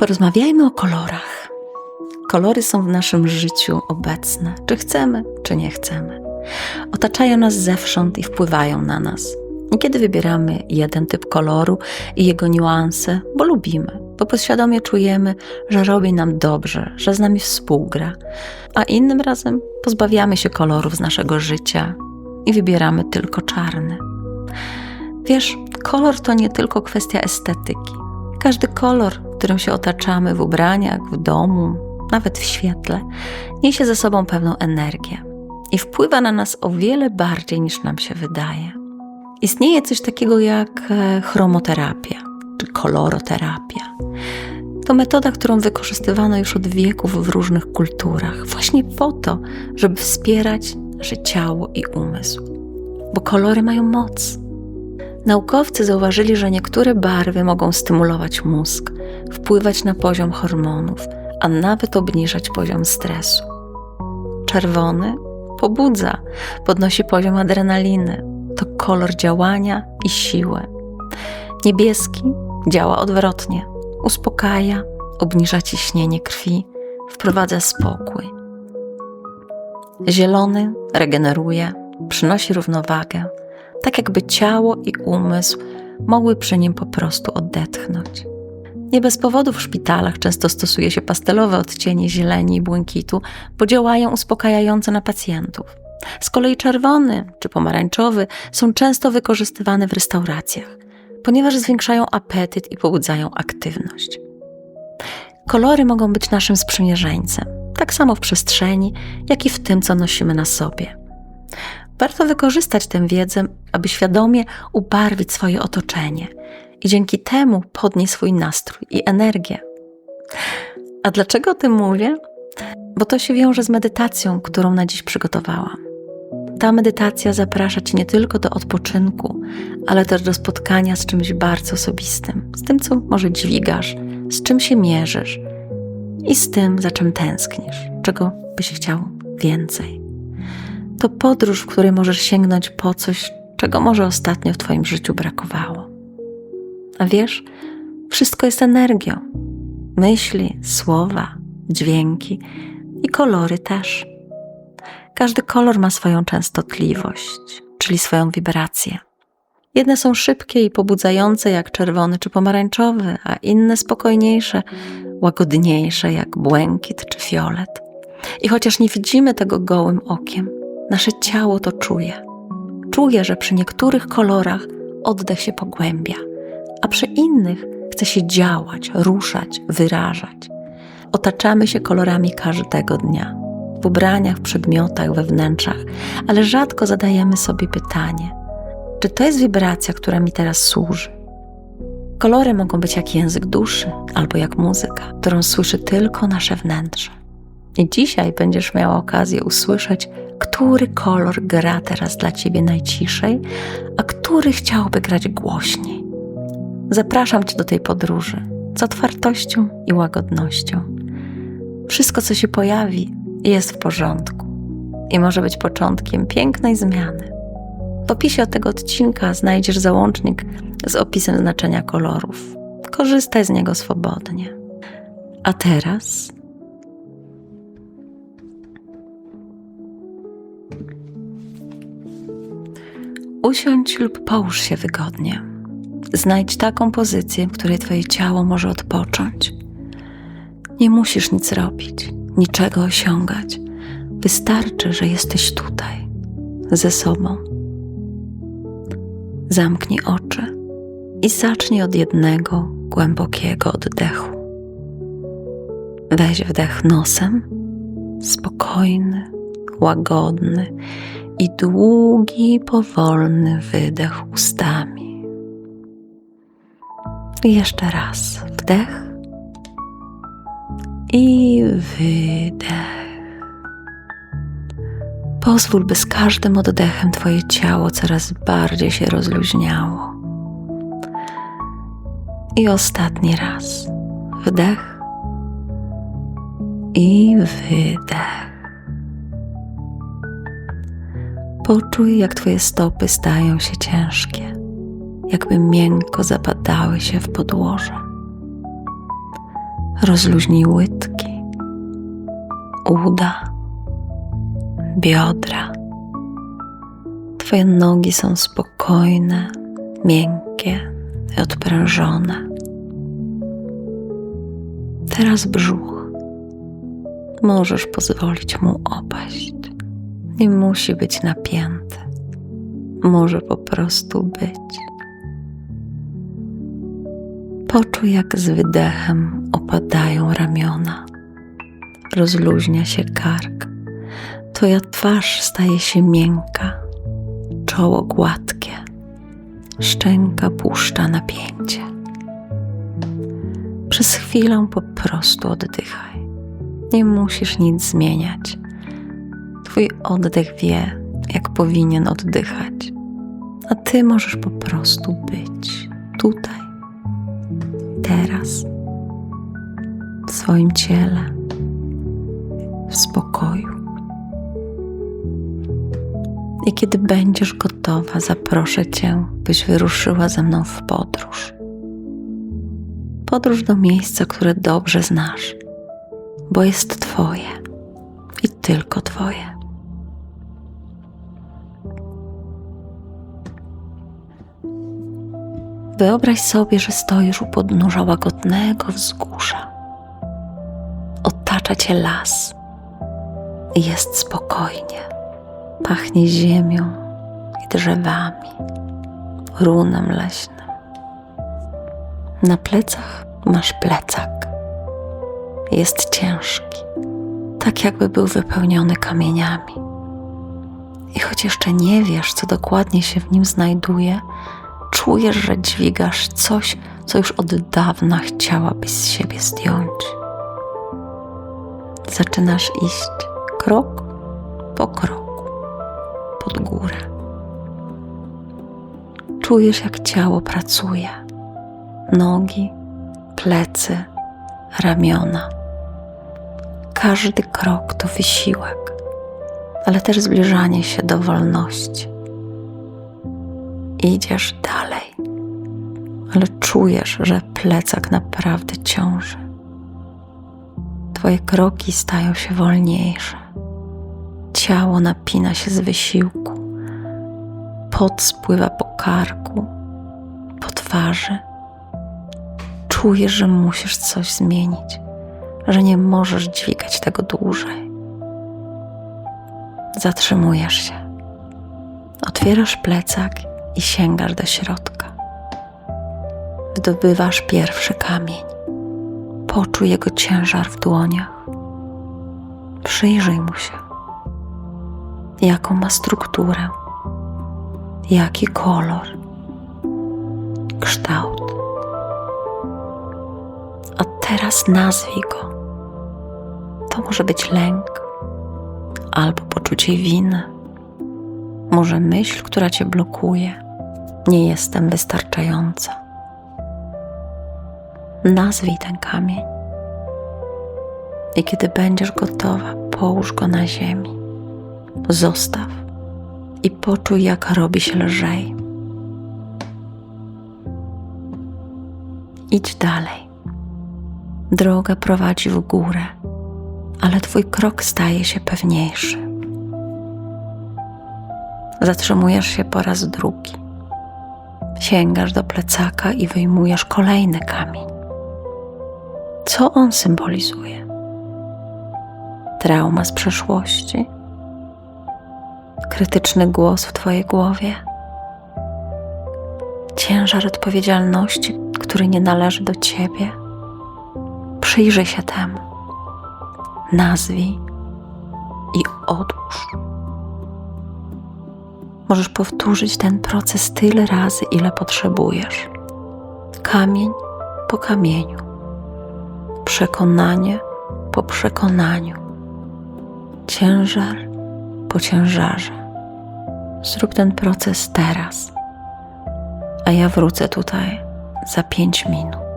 Porozmawiajmy o kolorach. Kolory są w naszym życiu obecne, czy chcemy, czy nie chcemy. Otaczają nas zewsząd i wpływają na nas. Niekiedy wybieramy jeden typ koloru i jego niuanse, bo lubimy, bo podświadomie czujemy, że robi nam dobrze, że z nami współgra, a innym razem pozbawiamy się kolorów z naszego życia i wybieramy tylko czarny. Wiesz, kolor to nie tylko kwestia estetyki. Każdy kolor, którym się otaczamy w ubraniach, w domu, nawet w świetle, niesie ze sobą pewną energię i wpływa na nas o wiele bardziej niż nam się wydaje. Istnieje coś takiego jak e, chromoterapia czy koloroterapia. To metoda, którą wykorzystywano już od wieków w różnych kulturach, właśnie po to, żeby wspierać nasze ciało i umysł. Bo kolory mają moc. Naukowcy zauważyli, że niektóre barwy mogą stymulować mózg, wpływać na poziom hormonów, a nawet obniżać poziom stresu. Czerwony pobudza, podnosi poziom adrenaliny. To kolor działania i siły. Niebieski działa odwrotnie, uspokaja, obniża ciśnienie krwi, wprowadza spokój. Zielony regeneruje, przynosi równowagę, tak jakby ciało i umysł mogły przy nim po prostu odetchnąć. Nie bez powodu w szpitalach często stosuje się pastelowe odcienie zieleni i błękitu, bo działają uspokajająco na pacjentów. Z kolei czerwony czy pomarańczowy są często wykorzystywane w restauracjach, ponieważ zwiększają apetyt i pobudzają aktywność. Kolory mogą być naszym sprzymierzeńcem, tak samo w przestrzeni, jak i w tym, co nosimy na sobie. Warto wykorzystać tę wiedzę, aby świadomie ubarwić swoje otoczenie i dzięki temu podnieść swój nastrój i energię. A dlaczego o tym mówię? Bo to się wiąże z medytacją, którą na dziś przygotowałam. Ta medytacja zaprasza Cię nie tylko do odpoczynku, ale też do spotkania z czymś bardzo osobistym, z tym, co może dźwigasz, z czym się mierzysz i z tym, za czym tęsknisz, czego byś chciał więcej. To podróż, w której możesz sięgnąć po coś, czego może ostatnio w Twoim życiu brakowało. A wiesz, wszystko jest energią. Myśli, słowa, dźwięki i kolory też. Każdy kolor ma swoją częstotliwość, czyli swoją wibrację. Jedne są szybkie i pobudzające, jak czerwony czy pomarańczowy, a inne spokojniejsze, łagodniejsze, jak błękit czy fiolet. I chociaż nie widzimy tego gołym okiem, nasze ciało to czuje. Czuje, że przy niektórych kolorach oddech się pogłębia, a przy innych chce się działać, ruszać, wyrażać. Otaczamy się kolorami każdego dnia, w ubraniach, w przedmiotach, we wnętrzach, ale rzadko zadajemy sobie pytanie, czy to jest wibracja, która mi teraz służy? Kolory mogą być jak język duszy albo jak muzyka, którą słyszy tylko nasze wnętrze. I dzisiaj będziesz miała okazję usłyszeć, który kolor gra teraz dla ciebie najciszej, a który chciałby grać głośniej. Zapraszam cię do tej podróży z otwartością i łagodnością. Wszystko, co się pojawi, jest w porządku i może być początkiem pięknej zmiany. W opisie tego odcinka znajdziesz załącznik z opisem znaczenia kolorów. Korzystaj z niego swobodnie. A teraz usiądź lub połóż się wygodnie. Znajdź taką pozycję, w której Twoje ciało może odpocząć. Nie musisz nic robić, niczego osiągać. Wystarczy, że jesteś tutaj, ze sobą. Zamknij oczy i zacznij od jednego głębokiego oddechu. Weź wdech nosem, spokojny, łagodny i długi, powolny wydech ustami. I jeszcze raz wdech i wydech. Pozwól, by z każdym oddechem Twoje ciało coraz bardziej się rozluźniało. I ostatni raz wdech i wydech. Poczuj, jak Twoje stopy stają się ciężkie, jakby miękko zapadały się w podłoże. Rozluźnij łydki, uda, biodra. Twoje nogi są spokojne, miękkie i odprężone. Teraz brzuch. Możesz pozwolić mu opaść. Nie musi być napięty. Może po prostu być. Poczuj, jak z wydechem opadają ramiona. Rozluźnia się kark. Twoja twarz staje się miękka, czoło gładkie, szczęka puszcza napięcie. Przez chwilę po prostu oddychaj. Nie musisz nic zmieniać. Twój oddech wie, jak powinien oddychać, a ty możesz po prostu być tutaj, teraz, w swoim ciele, w spokoju. I kiedy będziesz gotowa, zaproszę Cię, byś wyruszyła ze mną w podróż. Podróż do miejsca, które dobrze znasz, bo jest Twoje i tylko Twoje. Wyobraź sobie, że stoisz u podnóża łagodnego wzgórza. Otacza cię las. Jest spokojnie. Pachnie ziemią i drzewami, runem leśnym. Na plecach masz plecak. Jest ciężki, tak jakby był wypełniony kamieniami. I choć jeszcze nie wiesz, co dokładnie się w nim znajduje, czujesz, że dźwigasz coś, co już od dawna chciałabyś z siebie zdjąć. Zaczynasz iść krok po kroku pod górę. Czujesz, jak ciało pracuje. Nogi, plecy, ramiona. Każdy krok to wysiłek, ale też zbliżanie się do wolności idziesz dalej, ale czujesz, że plecak naprawdę ciąży. Twoje kroki stają się wolniejsze. Ciało napina się z wysiłku. Pot spływa po karku, po twarzy. Czujesz, że musisz coś zmienić, że nie możesz dźwigać tego dłużej. Zatrzymujesz się. Otwierasz plecak i sięgasz do środka. Wydobywasz pierwszy kamień. Poczuj jego ciężar w dłoniach. Przyjrzyj mu się. Jaką ma strukturę, jaki kolor, kształt. A teraz nazwij go. To może być lęk albo poczucie winy może myśl, która cię blokuje, nie jestem wystarczająca. Nazwij ten kamień. I kiedy będziesz gotowa, połóż go na ziemi. Zostaw i poczuj, jak robi się lżej. Idź dalej. Droga prowadzi w górę, ale twój krok staje się pewniejszy. Zatrzymujesz się po raz drugi. Sięgasz do plecaka i wyjmujesz kolejny kamień. Co on symbolizuje? Trauma z przeszłości? Krytyczny głos w Twojej głowie? Ciężar odpowiedzialności, który nie należy do Ciebie? Przyjrzyj się temu. Nazwij i odłóż. Możesz powtórzyć ten proces tyle razy, ile potrzebujesz. Kamień po kamieniu, przekonanie po przekonaniu, ciężar po ciężarze. Zrób ten proces teraz, a ja wrócę tutaj za pięć minut.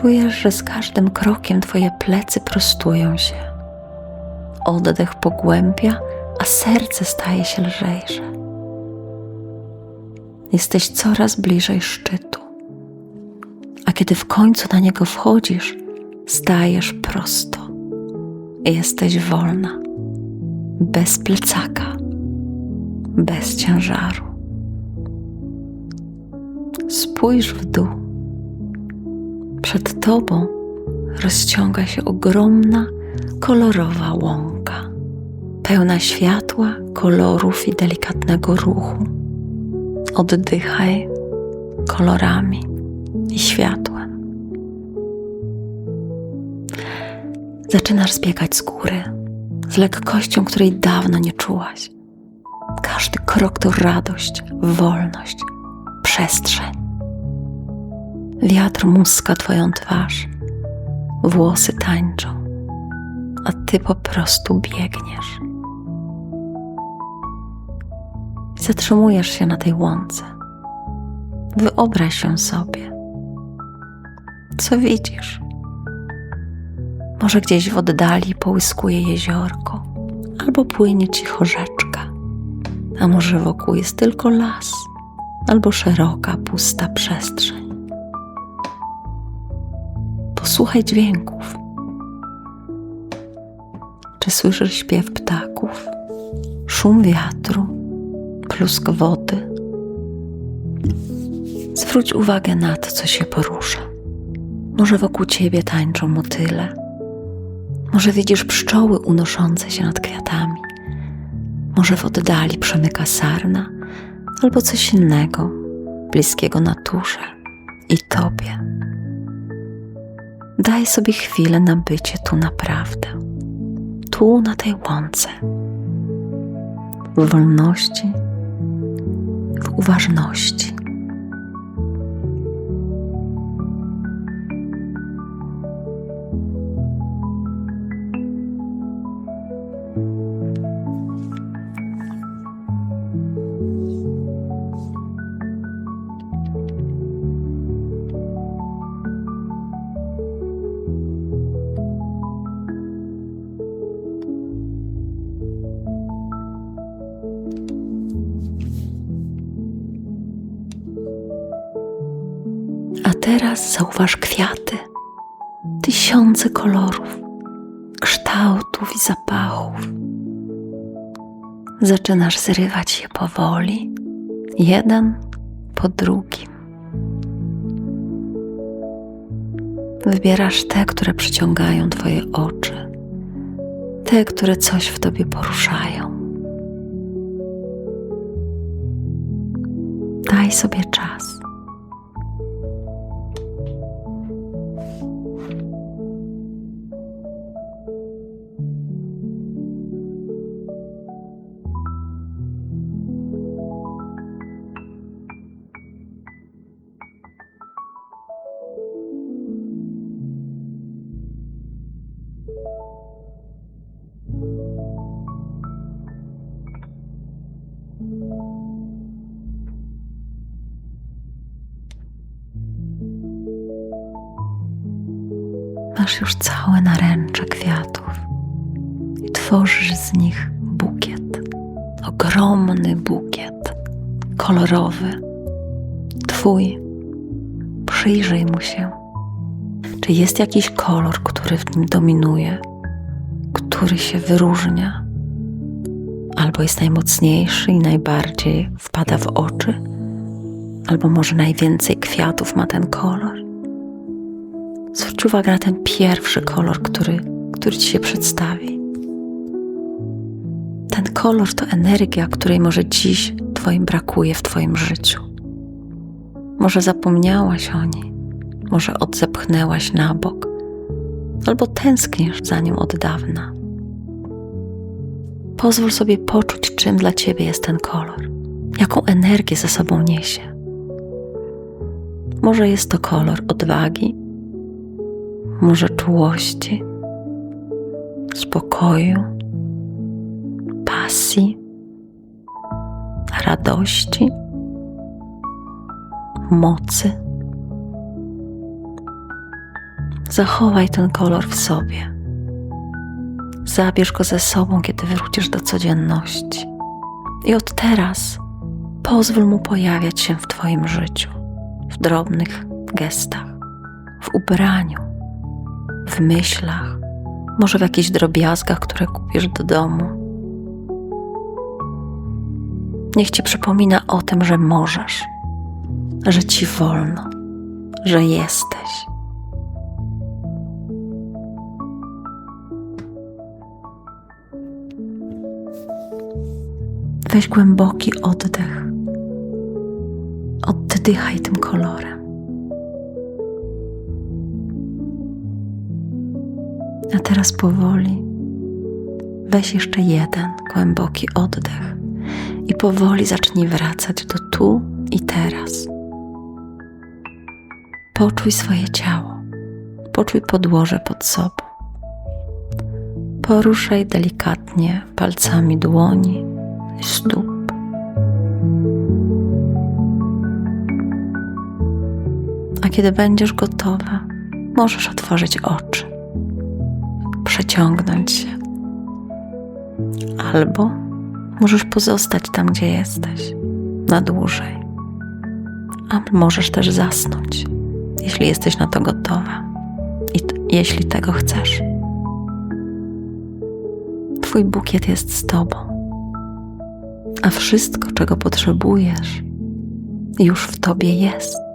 Czujesz, że z każdym krokiem Twoje plecy prostują się. Oddech pogłębia, a serce staje się lżejsze. Jesteś coraz bliżej szczytu, a kiedy w końcu na niego wchodzisz, stajesz prosto. Jesteś wolna, bez plecaka, bez ciężaru. Spójrz w dół. Przed tobą rozciąga się ogromna, kolorowa łąka, pełna światła, kolorów i delikatnego ruchu. Oddychaj kolorami i światłem. Zaczynasz zbiegać z góry, z lekkością, której dawno nie czułaś. Każdy krok to radość, wolność, przestrzeń. Wiatr muska twoją twarz, włosy tańczą, a ty po prostu biegniesz. Zatrzymujesz się na tej łące. Wyobraź ją sobie. Co widzisz? Może gdzieś w oddali połyskuje jeziorko, albo płynie cicho rzeczka, a może wokół jest tylko las, albo szeroka, pusta przestrzeń. Posłuchaj dźwięków. Czy słyszysz śpiew ptaków, szum wiatru, plusk wody? Zwróć uwagę na to, co się porusza. Może wokół ciebie tańczą motyle. Może widzisz pszczoły unoszące się nad kwiatami. Może w oddali przemyka sarna albo coś innego, bliskiego naturze i tobie. Daj sobie chwilę na bycie tu naprawdę, tu na tej łące, w wolności, w uważności. Teraz zauważ kwiaty, tysiące kolorów, kształtów i zapachów. Zaczynasz zrywać je powoli, jeden po drugim. Wybierasz te, które przyciągają Twoje oczy, te, które coś w Tobie poruszają. Daj sobie Masz już całe naręcze kwiatów i tworzysz z nich bukiet. Ogromny bukiet, kolorowy, twój. Przyjrzyj mu się. Czy jest jakiś kolor, który w nim dominuje, który się wyróżnia, albo jest najmocniejszy i najbardziej wpada w oczy, albo może najwięcej kwiatów ma ten kolor? Zwróć uwagę na ten pierwszy kolor, który, który ci się przedstawi. Ten kolor to energia, której może dziś Twoim brakuje w Twoim życiu. Może zapomniałaś o niej, może odzepchnęłaś na bok, albo tęsknisz za nią od dawna. Pozwól sobie poczuć, czym dla Ciebie jest ten kolor, jaką energię ze sobą niesie. Może jest to kolor odwagi, może czułości, spokoju, pasji, radości, mocy. Zachowaj ten kolor w sobie. Zabierz go ze sobą, kiedy wrócisz do codzienności. I od teraz pozwól mu pojawiać się w Twoim życiu, w drobnych gestach, w ubraniu, w myślach, może w jakichś drobiazgach, które kupisz do domu. Niech Ci przypomina o tym, że możesz, że Ci wolno, że jesteś. Weź głęboki oddech. Oddychaj tym kolorem. A teraz powoli weź jeszcze jeden głęboki oddech i powoli zacznij wracać do tu i teraz. Poczuj swoje ciało, poczuj podłoże pod sobą. Poruszaj delikatnie palcami dłoni i stóp. A kiedy będziesz gotowa, możesz otworzyć oczy, przeciągnąć się, albo możesz pozostać tam, gdzie jesteś, na dłużej. A możesz też zasnąć, jeśli jesteś na to gotowa i jeśli tego chcesz. Twój bukiet jest z Tobą, a wszystko, czego potrzebujesz, już w Tobie jest.